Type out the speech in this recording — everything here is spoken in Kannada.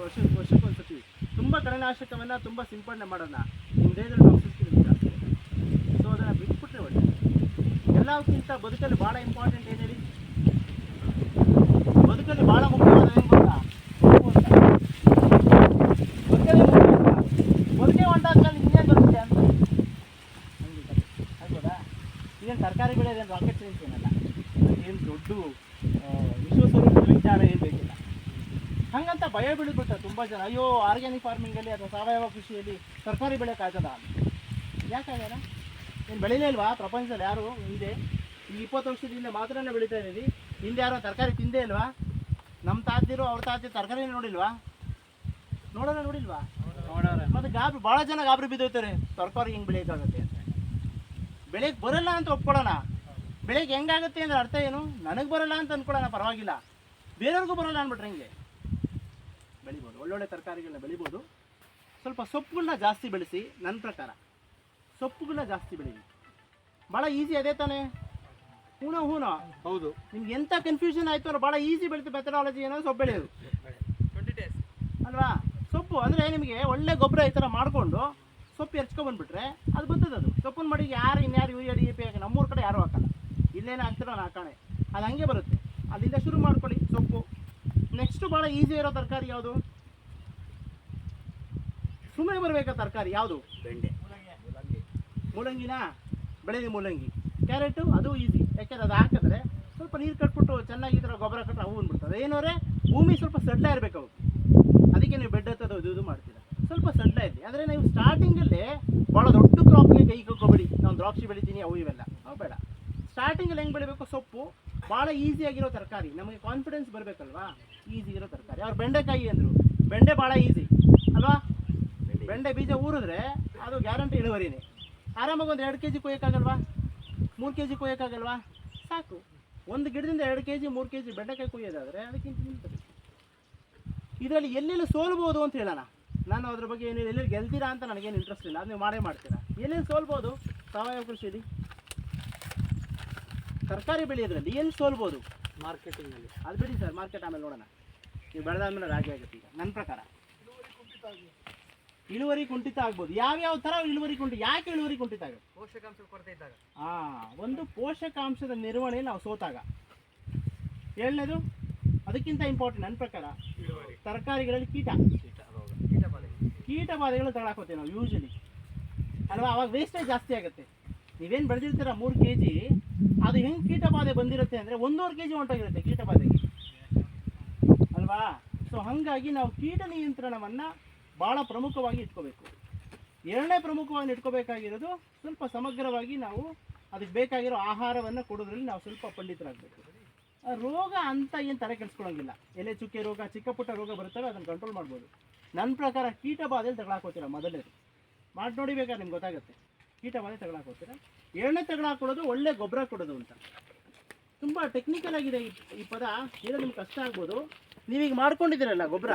ವರ್ಷ ವರ್ಷಕ್ಕೊಂದ್ಸತಿ ತುಂಬ ಕರನಾಶಕವನ್ನು ತುಂಬ ಸಿಂಪಡಣೆ ಮಾಡೋಣ. ನಿಮ್ಮ ದೇಹದಲ್ಲಿ ಸೊ ಅದನ್ನು ಬಿಟ್ಬಿಟ್ರೆ ಒಳ್ಳೆ ಎಲ್ಲಕ್ಕಿಂತ ಬದುಕಲ್ಲಿ ಭಾಳ ಇಂಪಾರ್ಟೆಂಟ್ ಏನು ಹೇಳಿ? ಬದುಕಲ್ಲಿ ಭಾಳ ಮುಖ್ಯವಾದ ಏನು ಗೊತ್ತಾ? ಬದುಕೇ ಬರುತ್ತೆ ಅಂತ ರಾಕೆಟ್ ಸೈನ್ಸ್ ಏನಲ್ಲ? ಏನು ದೊಡ್ಡ ವಿಶ್ವಸ್ವರೂಪದ ವಿಚಾರ ಏನು ಬೇಕಿಲ್ಲ ಹಂಗಂತ ಭಯ ಬೀಳ್ಬಿಡ್ತಾರೆ ತುಂಬ ಜನ. ಅಯ್ಯೋ ಆರ್ಗ್ಯಾನಿಕ್ ಫಾರ್ಮಿಂಗಲ್ಲಿ ಅಥವಾ ಸಾವಯವ ಕೃಷಿಯಲ್ಲಿ ತರಕಾರಿ ಬೆಳೆಯೋಕ್ಕಾಗದ ಯಾಕಾಗಲ್ಲ ನೀನು ಬೆಳೀಲೇ ಇಲ್ವಾ? ಪ್ರಪಂಚದಲ್ಲಿ ಯಾರು ಹಿಂದೆ? ಈ ಇಪ್ಪತ್ತು ವರ್ಷದಿಂದ ಮಾತ್ರನೇ ಬೆಳೀತಾ ಇದ್ದೀವಿ ಹಿಂದೆ ಯಾರೋ ತರಕಾರಿ ತಿಂದೇ ಇಲ್ವಾ? ನಮ್ಮ ತಾತಿರು ಅವ್ರ ತಾತಿ ತರಕಾರಿ ನೋಡಿಲ್ವಾ? ನೋಡೋಣ ನೋಡಿಲ್ವಾ? ಮತ್ತೆ ಗಾಬರಿ ಭಾಳ ಜನ ಗಾಬರಿ ಬಿದ್ದೋಯ್ತಾರೆ. ತರಕಾರಿ ಹಿಂಗೆ ಬೆಳೆಯೋಕ್ಕಾಗತ್ತೆ ಅಂತ. ಬೆಳೆಗೆ ಬರಲ್ಲ ಅಂತ ಒಪ್ಕೊಳ್ಳೋಣ ಬೆಳೆಗೆ ಹೆಂಗಾಗುತ್ತೆ ಅಂದ್ರೆ ಅರ್ಥ ಏನು? ನನಗೆ ಬರಲ್ಲ ಅಂತ ಅಂದ್ಕೊಳ್ಳೋಣ ಪರವಾಗಿಲ್ಲ. ಬೇರೆಯವ್ರಿಗೂ ಬರಲ್ಲ ಅಂದ್ಬಿಟ್ರೆ ಹೆಂಗೆ? ಬೆಳಿಬೋದು. ಒಳ್ಳೊಳ್ಳೆ ತರಕಾರಿಗಳನ್ನ ಬೆಳಿಬೋದು. ಸ್ವಲ್ಪ ಸೊಪ್ಪುಗಳನ್ನ ಜಾಸ್ತಿ ಬೆಳೆಸಿ ನನ್ನ ಪ್ರಕಾರ ಸೊಪ್ಪುಗಳನ್ನ ಜಾಸ್ತಿ ಬೆಳಿ ಭಾಳ ಈಸಿ ಅದೇ ತಾನೇ? ಹೂನೋ ಹೂನೋ? ಹೌದು. ನಿಮ್ಗೆ ಎಂಥ ಕನ್ಫ್ಯೂಷನ್ ಆಯಿತು ಅಂದ್ರೆ ಭಾಳ ಈಸಿ ಬೆಳೀತು ಮೆಥಡಾಲಜಿ ಏನೋ ಸೊಪ್ಪು ಬೆಳೆಯೋದು. ಅಲ್ವಾ? ಸೊಪ್ಪು ಅಂದರೆ ನಿಮಗೆ ಒಳ್ಳೆ ಗೊಬ್ಬರ ಈ ಥರ ಮಾಡಿಕೊಂಡು ಸೊಪ್ಪು ಎರ್ಚ್ಕೊಂಡ್ಬಂದ್ಬಿಟ್ರೆ ಅದು ಬರ್ತದೆ ಅದು. ಸೊಪ್ಪನ್ನು ಮಾಡಿ ಯಾರು ಇನ್ಯಾರು ಯೂರಿಯಾ ಡಿ ಎ ಪಿ ಹಾಕಿ ನಮ್ಮೂರ ಕಡೆ ಯಾರು ಹಾಕಲ್ಲ. ಇಲ್ಲೇನೋ ಹಾಕ್ತಿರೋ ನಾನು ಹಾಕೋಣ. ಅದು ಹಂಗೆ ಬರುತ್ತೆ. ಅಲ್ಲಿಂದ ಶುರು ಮಾಡ್ಕೊಳ್ಳಿ ಸೊಪ್ಪು. ನೆಕ್ಸ್ಟು ಭಾಳ ಈಸಿ ಇರೋ ತರಕಾರಿ ಯಾವುದು? ಸುಮ್ಮನೆ ಬರಬೇಕಾ ತರಕಾರಿ? ಯಾವುದು? ಬೆಂಡೆ. ಮೂಲಂಗಿನಾ? ಬೆಳೆದಿ ಮೂಲಂಗಿ. ಕ್ಯಾರೆಟು ಅದು ಈಸಿ ಯಾಕೆಂದ್ರೆ ಅದು ಹಾಕಿದ್ರೆ ಸ್ವಲ್ಪ ನೀರು ಕಟ್ಬಿಟ್ಟು ಚೆನ್ನಾಗಿ ಈ ಥರ ಗೊಬ್ಬರ ಕಟ್ಟರೆ ಹೂ ಅಂದ್ಬಿಡ್ತದೆ ಏನೋರೆ ಭೂಮಿ ಸ್ವಲ್ಪ ಸಡ್ಲ ಇರಬೇಕು ಅವು ಅದಕ್ಕೆ ನೀವು ಬೆಡ್ ಹತ್ತೋದು ಇದು ಇದು ಮಾಡ್ತೀರಾ. ಸ್ವಲ್ಪ ಸಡ್ಲ ಇರಲಿ. ಆದರೆ ನೀವು ಸ್ಟಾರ್ಟಿಂಗಲ್ಲೇ ಭಾಳ ದೊಡ್ಡ ಕ್ರಾಪ್ಗೆ ಕೈ ಕಳ್ಕೊಬೇಡಿ. ನಾನು ದ್ರಾಕ್ಷಿ ಬೆಳಿತೀನಿ ಅವು ಇವೆಲ್ಲ. ಅವು ಬೇಡ. ಸ್ಟಾರ್ಟಿಂಗಲ್ಲಿ ಹೆಂಗೆ ಬೆಳಿಬೇಕು? ಸೊಪ್ಪು. ಭಾಳ ಆಗಿರೋ ತರಕಾರಿ. ನಮಗೆ ಕಾನ್ಫಿಡೆನ್ಸ್ ಬರಬೇಕಲ್ವಾ? ಈಸಿ ಇರೋ ತರಕಾರಿ. ಅವ್ರು ಬೆಂಡೆಕಾಯಿ ಅಂದರು. ಬೆಂಡೆ ಭಾಳ ಈಸಿ ಅಲ್ವಾ? ಬೆಂಡೆ ಬೀಜ ಊರಿದ್ರೆ ಅದು ಗ್ಯಾರಂಟಿ ಇಳುವರಿನೇ. ಆರಾಮಾಗಿ ಒಂದು ಎರಡು ಕೆ ಜಿ ಕೊಯ್ಯೋಕ್ಕಾಗಲ್ವಾ? ಮೂರು ಕೆ ಜಿ ಕೊಯ್ಯೋಕ್ಕಾಗಲ್ವಾ? ಸಾಕು. ಒಂದು ಗಿಡದಿಂದ ಎರಡು ಕೆ ಜಿ ಮೂರು ಕೆ ಜಿ ಬೆಂಡೆಕಾಯಿ ಕೊಯ್ಯೋದಾದರೆ ಅದಕ್ಕಿಂತ ನಿಂತದೆ ಇದರಲ್ಲಿ ಎಲ್ಲೆಲ್ಲಿ ಸೋಲ್ಬೋದು ಅಂತ ಹೇಳೋಣ. ನಾನು ಅದ್ರ ಬಗ್ಗೆ ಏನು ಎಲ್ಲೆಲ್ಲಿ ಗೆಲ್ತೀರಾ ಅಂತ ನನಗೇನು ಇಂಟ್ರೆಸ್ಟ್ ಇಲ್ಲ. ಅದು ನೀವು ಮಾಡೇ ಮಾಡ್ತೀರಾ. ಎಲ್ಲೆಲ್ಲಿ ಸೋಲ್ಬೋದು? ಸಾವಯವ ಕೃಷಿಯಲ್ಲಿ? ತರಕಾರಿ ಬೆಳೆಯೋದ್ರಲ್ಲಿ ಎಲ್ಲಿ ಸೋಲ್ಬೋದು? ಮಾರ್ಕೆಟಿಂಗಲ್ಲಿ ಅದು ಬಿಡಿ ಸರ್ ಮಾರ್ಕೆಟ್ ಆಮೇಲೆ ನೋಡೋಣ. ನೀವು ಬೆಳೆದಾದ್ಮೇಲೆ ರಾಗಿ ಆಗುತ್ತೆ ಈಗ ನನ್ನ ಪ್ರಕಾರ. ಇಳುವರಿ ಕುಂಠಿತ ಆಗ್ಬೋದು. ಯಾವ್ಯಾವ ಥರ ಇಳುವರಿ ಕುಂಠಿತ ಯಾಕೆ ಇಳುವರಿ ಕುಂಠಿತ ಆಗುತ್ತೆ ಪೋಷಕಾಂಶ ಕೊರತೆ ಇದ್ದಾಗ. ಹಾಂ ಒಂದು ಪೋಷಕಾಂಶದ ನಿರ್ವಹಣೆ ನಾವು ಸೋತಾಗ. ಏಳನೇದು? ಅದಕ್ಕಿಂತ ಇಂಪಾರ್ಟೆಂಟ್ ನನ್ನ ಪ್ರಕಾರ ತರಕಾರಿಗಳಲ್ಲಿ ಕೀಟ. ಕೀಟ ಬಾಧೆಗಳು ತಗೊಳಕೋತೀವಿ ನಾವು ಯೂಶಲಿ ಅಲ್ವಾ? ಅವಾಗ ವೇಸ್ಟೇಜ್ ಜಾಸ್ತಿ ಆಗುತ್ತೆ. ನೀವೇನು ಬೆಳೆದಿರ್ತೀರ ಮೂರು ಕೆ ಜಿ ಅದು ಹೆಂಗೆ ಕೀಟ ಬಾಧೆ ಬಂದಿರುತ್ತೆ ಅಂದರೆ ಒಂದೂವರೆ ಕೆ ಜಿ ಹೊಂಟೋಗಿರುತ್ತೆ ಕೀಟ ಬಾಧೆಗೆ ಅಲ್ವಾ? ಸೊ ಹಾಗಾಗಿ ನಾವು ಕೀಟ ನಿಯಂತ್ರಣವನ್ನು ಭಾಳ ಪ್ರಮುಖವಾಗಿ ಇಟ್ಕೋಬೇಕು. ಎರಡನೇ ಪ್ರಮುಖವಾಗಿ ಇಟ್ಕೋಬೇಕಾಗಿರೋದು ಸ್ವಲ್ಪ ಸಮಗ್ರವಾಗಿ ನಾವು ಅದಕ್ಕೆ ಬೇಕಾಗಿರೋ ಆಹಾರವನ್ನು ಕೊಡೋದ್ರಲ್ಲಿ ನಾವು ಸ್ವಲ್ಪ ಪಂಡಿತರಾಗಬೇಕು. ರೋಗ ಅಂತ ಏನು ತಲೆ ಕೆಡಿಸ್ಕೊಳ್ಳೋಂಗಿಲ್ಲ ಎಲೆ ಚುಕ್ಕೆ ರೋಗ ಚಿಕ್ಕ ಪುಟ್ಟ ರೋಗ ಬರುತ್ತವೆ, ಅದನ್ನು ಕಂಟ್ರೋಲ್ ಮಾಡ್ಬೋದು. ನನ್ನ ಪ್ರಕಾರ ಕೀಟ ಬಾಧೆಯಲ್ಲಿ ತಗೊಳಕೋತೀರ ಮೊದಲನೇದು. ಮಾಡಿ ನೋಡಿಬೇಕಾದ್ರೆ ನಿಮ್ಗೆ ಗೊತ್ತಾಗುತ್ತೆ. ಕೀಟ ಬಾಧೆ ಎಣ್ಣೆ ಎರಡನೇ ತಗೊಳಕೊಳ್ಳೋದು ಒಳ್ಳೆ ಗೊಬ್ಬರ ಕೊಡೋದು ಅಂತ. ತುಂಬ ಟೆಕ್ನಿಕಲ್ ಆಗಿದೆ ಈ ಈ ಪದ. ಏನೋ ನಿಮ್ಗೆ ಕಷ್ಟ ಆಗ್ಬೋದು. ನೀವೀಗ ಮಾಡ್ಕೊಂಡಿದ್ದೀರಲ್ಲ ಗೊಬ್ಬರ?